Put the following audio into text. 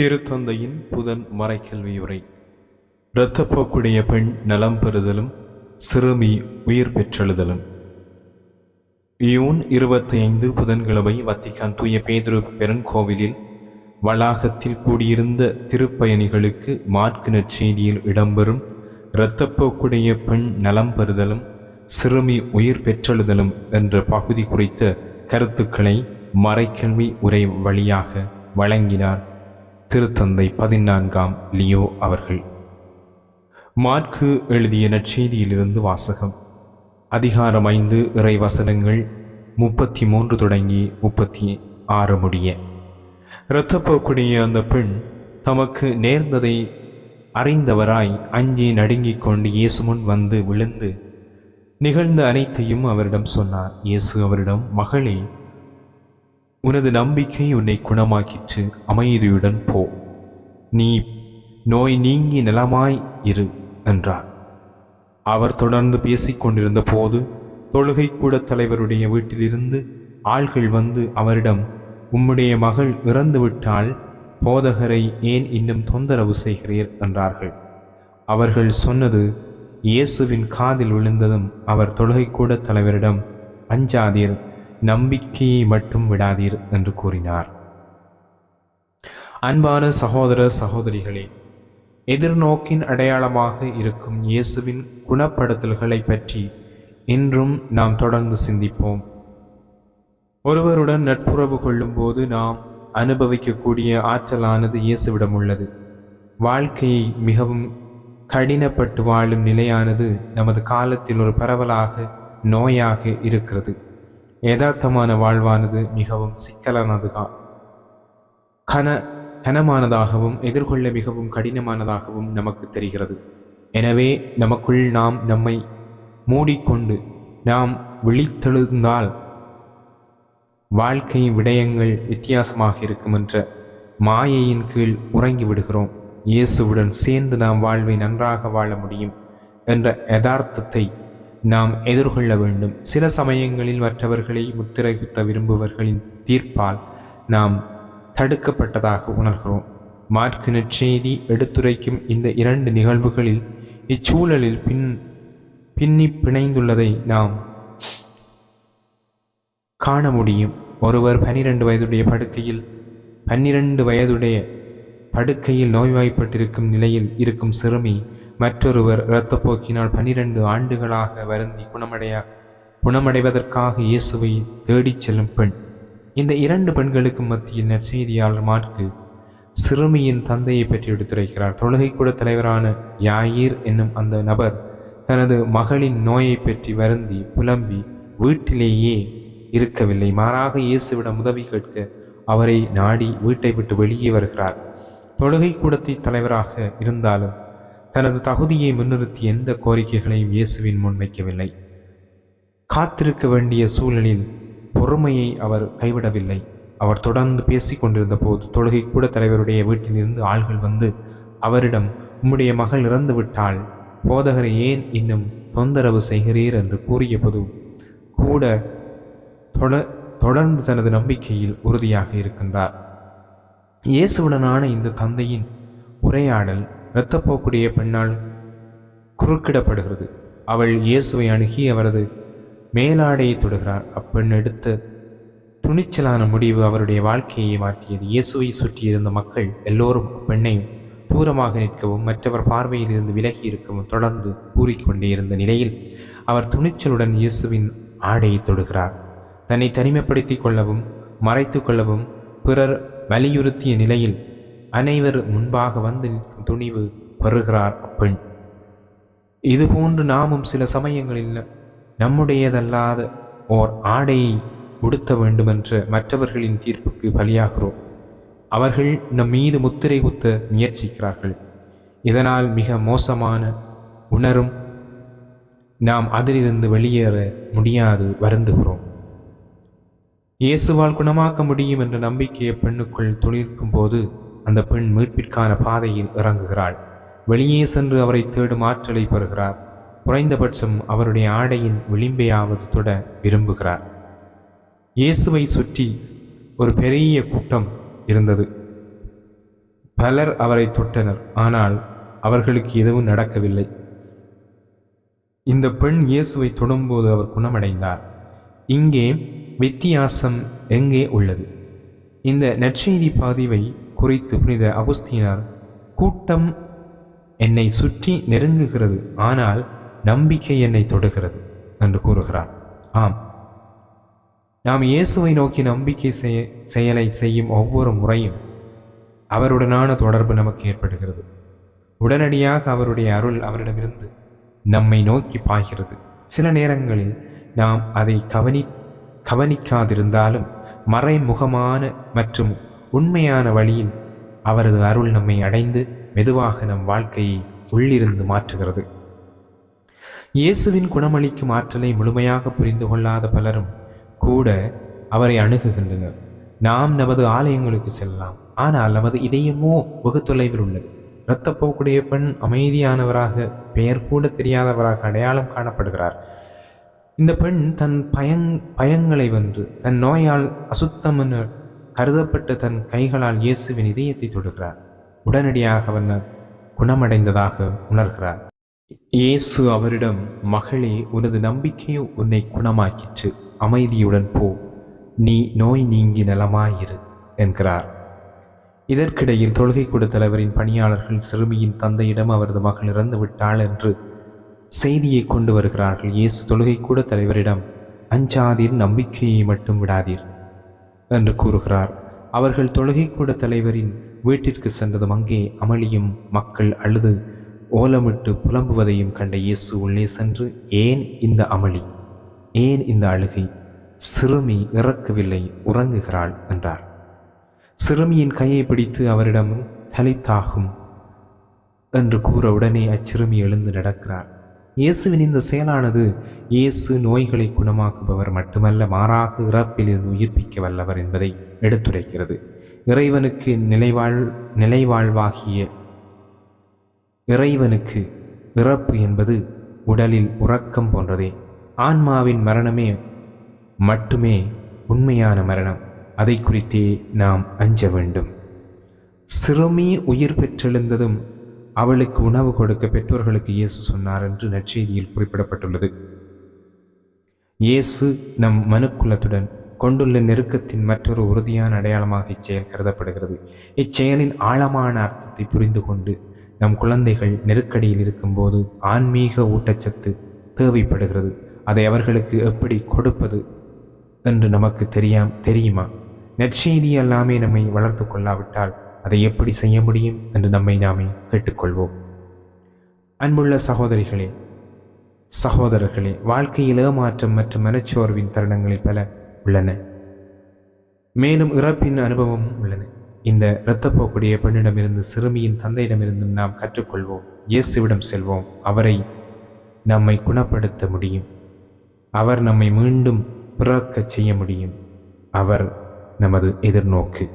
திருத்தந்தையின் புதன் மறைக்கல்வியுரை. இரத்தப்போக்குடைய பெண் நலம் பெறுதலும் சிறுமி உயிர் பெற்றெழுதலும். ஜூன் இருபத்தி ஐந்து புதன்கிழமை வத்திக்கான் தூய பேதுரு பெருங்கோவிலில் வளாகத்தில் கூடியிருந்த திருப்பயணிகளுக்கு மாற்கு நற்செய்தியில் இடம்பெறும் இரத்தப்போக்குடைய பெண் நலம் பெறுதலும் சிறுமி உயிர் பெற்றெழுதலும் என்ற பகுதி குறித்த கருத்துக்களை மறைக்கல்வி உரை வழியாக வழங்கினார். திருத்தந்தை பதினான்காம் லியோ அவர்கள். மாற்கு எழுதிய நற்செய்தியிலிருந்து வாசகம். அதிகாரம் ஐந்து இறை வசனங்கள் முப்பத்தி மூன்று தொடங்கி முப்பத்தி ஆறு முடிய. இரத்தப்போக்குடைய அந்த பெண் தமக்கு நேர்ந்ததை அறிந்தவராய் அஞ்சி நடுங்கிக் கொண்டு இயேசு முன் வந்து விழுந்து நிகழ்ந்த அனைத்தையும் அவரிடம் சொன்னார். இயேசு அவரிடம் மகளே உனது நம்பிக்கை உன்னை குணமாக்கிற்று. அமைதியுடன் போ. நீ நோய் நீங்கி நலமாய் இரு என்றார். அவர் தொடர்ந்து பேசிக்கொண்டிருந்த போது தொழுகை கூட தலைவருடைய வீட்டிலிருந்து ஆள்கள் வந்து அவரிடம் உம்முடைய மகள் இறந்து விட்டால் போதகரை ஏன் இன்னும் தொந்தரவு செய்கிறீர்? என்றார்கள். அவர்கள் சொன்னது இயேசுவின் காதில் விழுந்ததும் அவர் தொழுகை கூட தலைவரிடம் அஞ்சாதீர் நம்பிக்கையை மட்டும் விடாதீர் என்று கூறினார். அன்பான சகோதர சகோதரிகளே எதிர்நோக்கின் அடையாளமாக இருக்கும் இயேசுவின் குணப்படுத்தல்களை பற்றி இன்றும் நாம் தொடர்ந்து சிந்திப்போம். ஒருவருடன் நட்புறவு கொள்ளும்போது நாம் அனுபவிக்கக்கூடிய ஆற்றலானது இயேசுவிடம் உள்ளது. வாழ்க்கையை மிகவும் கடினப்பட்டு வாழும் நிலையானது நமது காலத்தில் ஒரு பரவலாக நோயாக இருக்கிறது. யதார்த்தமான வாழ்வானது மிகவும் சிக்கலானதுதான் கன கனமானதாகவும் எதிர்கொள்ள மிகவும் கடினமானதாகவும் நமக்கு தெரிகிறது. எனவே நமக்குள் நாம் நம்மை மூடிக்கொண்டு நாம் விழித்தெழுந்தால் வாழ்க்கை விடயங்கள் வித்தியாசமாக இருக்கும் என்ற மாயையின் கீழ் உறங்கி விடுகிறோம். இயேசுவுடன் சேர்ந்து நாம் வாழ்வை நன்றாக வாழ முடியும் என்ற யதார்த்தத்தை நாம் எதிர்கொள்ள வேண்டும். சில சமயங்களில் மற்றவர்களை முத்திரை குத்த விரும்புவர்களின் தீர்ப்பால் நாம் தடுக்கப்பட்டதாக உணர்கிறோம். மார்க்கு நற்செய்தி எடுத்துரைக்கும் இந்த இரண்டு நிகழ்வுகளில் இச்சூழலில் பின் பின்னி பிணைந்துள்ளதை நாம் காண முடியும். ஒருவர் பனிரெண்டு வயதுடைய படுக்கையில் பன்னிரண்டு வயதுடைய படுக்கையில் நோய்வாய்ப்பட்டிருக்கும் நிலையில் இருக்கும் சிறுமி மற்றொருவர் இரத்தப்போக்கினால் பனிரெண்டு ஆண்டுகளாக வருந்தி குணமடைய குணமடைவதற்காக இயேசுவை தேடிச் செல்லும் பெண். இந்த இரண்டு பெண்களுக்கு மத்தியில் நற்செய்தியாளர் மார்க்கு சிறுமியின் தந்தையை பற்றி எடுத்துரைக்கிறார். தொழுகை கூட தலைவரான யாயிர் என்னும் அந்த நபர் தனது மகளின் நோயை பற்றி வருந்தி புலம்பி வீட்டிலேயே இருக்கவில்லை. மாறாக இயேசுவிடம் உதவி கேட்க அவரை நாடி வீட்டை விட்டு வெளியே வருகிறார். தொழுகை கூடத்தை தலைவராக இருந்தாலும் தனது தகுதியை முன்னிறுத்தி எந்த கோரிக்கைகளையும் இயேசுவின் முன்வைக்கவில்லை காத்திருக்க வேண்டிய சூழலில் பொறுமையை அவர் கைவிடவில்லை. அவர் தொடர்ந்து பேசிக் கொண்டிருந்த போது தொழுகை கூட தலைவருடைய வீட்டிலிருந்து ஆள்கள் வந்து அவரிடம் உம்முடைய மகள் இறந்து விட்டால் போதகரை ஏன் இன்னும் தொந்தரவு செய்கிறீர்? என்று கூறியபோது கூட தொட தொடர்ந்து தனது நம்பிக்கையில் உறுதியாக இருக்கின்றார். இயேசுவுடனான இந்த தந்தையின் உரையாடல் இரத்தப்போக்குடைய பெண்ணால் குறுக்கிடப்படுகிறது. அவள் இயேசுவை அணுகி அவரது மேலாடையை தொடுகிறார். அப்பெண் எடுத்த துணிச்சலான முடிவு அவருடைய வாழ்க்கையை மாற்றியது. இயேசுவை சுற்றியிருந்த மக்கள் எல்லோரும் பெண்ணை தூரமாக நிற்கவும் மற்றவர் பார்வையில் இருந்து விலகி இருக்கவும் தொடர்ந்து கூறிக்கொண்டே இருந்த நிலையில் அவர் துணிச்சலுடன் இயேசுவின் ஆடையை தொடுகிறார். தன்னை தனிமைப்படுத்திக் கொள்ளவும் மறைத்து கொள்ளவும் பிறர் வலியுறுத்திய நிலையில் அனைவர் முன்பாக வந்து நிற்கும் துணிவு பெறுகிறார் அப்பெண். இதுபோன்று நாமும் சில சமயங்களில் நம்முடையதல்லாத ஓர் ஆடையை உடுத்த வேண்டுமென்ற மற்றவர்களின் தீர்ப்புக்கு பலியாகிறோம். அவர்கள் நம் மீது முத்திரை குத்த முயற்சிக்கிறார்கள். இதனால் மிக மோசமான உணரும் நாம் அதிலிருந்து வெளியேற முடியாது வருந்துகிறோம். இயேசுவால் குணமாக்க முடியும் என்ற நம்பிக்கையை பெண்ணுக்குள் துளிர்க்கும் போது அந்த பெண் மீட்பிற்கான பாதையில் இறங்குகிறாள். வெளியே சென்று அவரை தேடும் ஆற்றலை பெறுகிறார். குறைந்தபட்சம் அவருடைய ஆடையின் விளிம்பையாவது தொட விரும்புகிறார். இயேசுவை சுற்றி ஒரு பெரிய கூட்டம் இருந்தது. பலர் அவரை தொட்டனர் ஆனால் அவர்களுக்கு எதுவும் நடக்கவில்லை. இந்த பெண் இயேசுவை தொடும்போது அவர் குணமடைந்தார். இங்கே வித்தியாசம் எங்கே உள்ளது? இந்த நற்செய்தி பதிவை குறித்து புனித அகுஸ்தீனார் கூட்டம் என்னை சுற்றி நெருங்குகிறது ஆனால் நம்பிக்கை என்னை தொடுகிறது என்று கூறுகிறார். ஆம். நாம் இயேசுவை நோக்கி நம்பிக்கை செய்ய செயலை செய்யும் ஒவ்வொரு முறையும் அவருடனான தொடர்பு நமக்கு ஏற்படுகிறது. உடனடியாக அவருடைய அருள் அவரிடமிருந்து நம்மை நோக்கி பாய்கிறது. சில நேரங்களில் நாம் அதை கவனி கவனிக்காதிருந்தாலும் மறைமுகமான மற்றும் உண்மையான வழியில் அவரது அருள் நம்மை அடைந்து மெதுவாக நம் வாழ்க்கையை உள்ளிருந்து மாற்றுகிறது. இயேசுவின் குணமளிக்கும் ஆற்றலை முழுமையாக புரிந்து கொள்ளாத பலரும் கூட அவரை அணுகுகின்றனர். நாம் நமது ஆலயங்களுக்கு செல்லலாம். ஆனால் நமது இதயமோ வெகு தொலைவில் உள்ளது. இரத்தப்போக்குடைய பெண் அமைதியானவராக பெயர் கூட தெரியாதவராக அடையாளம் காணப்படுகிறார். இந்த பெண் தன் பயங் பயங்களை வென்று தன் நோயால் அசுத்தம் கருதப்பட்ட தன் கைகளால் இயேசுவின் இதயத்தை தொடுகிறார். உடனடியாக அவர் குணமடைந்ததாக உணர்கிறார். இயேசு அவரிடம் மகளே உனது நம்பிக்கையோ உன்னை குணமாக்கிற்று. அமைதியுடன் போ. நீ நோய் நீங்கி நலமாயிரு என்கிறார். இதற்கிடையில் தொழுகை கூட தலைவரின் பணியாளர்கள் சிறுமியின் தந்தையிடம் அவரது மகள் இறந்து விட்டாள் என்று செய்தியை கொண்டு வருகிறார்கள். இயேசு தொழுகை கூட தலைவரிடம் அஞ்சாதீர் நம்பிக்கையை மட்டும் விடாதீர். என்று கூறுகிறார். அவர்கள் தொழுகை கூட தலைவரின் வீட்டிற்கு சென்றதும் அங்கே அமளியும் மக்கள் அழுது ஓலமிட்டு புலம்புவதையும் கண்ட இயேசு உள்ளே சென்று ஏன் இந்த அமளி? ஏன் இந்த அழுகை? சிறுமி இறக்கவில்லை உறங்குகிறாள் என்றார். சிறுமியின் கையை பிடித்து அவரிடம் தலித்தாகும் என்று கூற உடனே அச்சிறுமி எழுந்து நடக்கிறார். இயேசுவின் இந்த செயலானது இயேசு நோய்களை குணமாக்குபவர் மட்டுமல்ல மாறாக இறப்பிலிருந்து உயிர்ப்பிக்க வல்லவர் என்பதை எடுத்துரைக்கிறது. இறைவனுக்கு நிலைவாழ் நிலைவாழ்வாகிய இறைவனுக்கு இறப்பு என்பது உடலில் உறக்கம் போன்றதே. ஆன்மாவின் மரணமே மட்டுமே உண்மையான மரணம். அதை குறித்தே நாம் அஞ்ச வேண்டும். சிறுமி உயிர் பெற்றெழுந்ததும் அவளுக்கு உணவு கொடுக்க பெற்றோர்களுக்கு இயேசு சொன்னார் என்று நற்செய்தியில் குறிப்பிடப்பட்டுள்ளது. இயேசு நம் மனுக்குலத்துடன் கொண்டுள்ள நெருக்கத்தின் மற்றொரு உறுதியான அடையாளமாக இச்செயல் கருதப்படுகிறது. இச்செயலின் ஆழமான அர்த்தத்தை புரிந்து கொண்டு நம் குழந்தைகள் நெருக்கடியில் இருக்கும்போது ஆன்மீக ஊட்டச்சத்து தேவைப்படுகிறது. அதை அவர்களுக்கு எப்படி கொடுப்பது என்று நமக்கு தெரியாம் தெரியுமா? நெற்செய்தி எல்லாமே நம்மை வளர்த்து கொள்ளாவிட்டால் அதை எப்படி செய்ய முடியும் என்று நம்மை நாமே கேட்டுக்கொள்வோம். அன்புள்ள சகோதரிகளே சகோதரர்களே வாழ்க்கையில் ஏமாற்றம் மற்றும் மனச்சோர்வின் தருணங்களில் பல உள்ளன. மேலும் இறப்பின் அனுபவமும் உள்ளன. இந்த இரத்தப்போக்குடைய பெண்ணிடமிருந்து சிறுமியின் தந்தையிடமிருந்தும் நாம் கற்றுக்கொள்வோம். இயேசுவிடம் செல்வோம். அவரை நம்மை குணப்படுத்த முடியும். அவர் நம்மை மீண்டும் பிறக்கச் செய்ய முடியும். அவர் நமது எதிர்நோக்கு.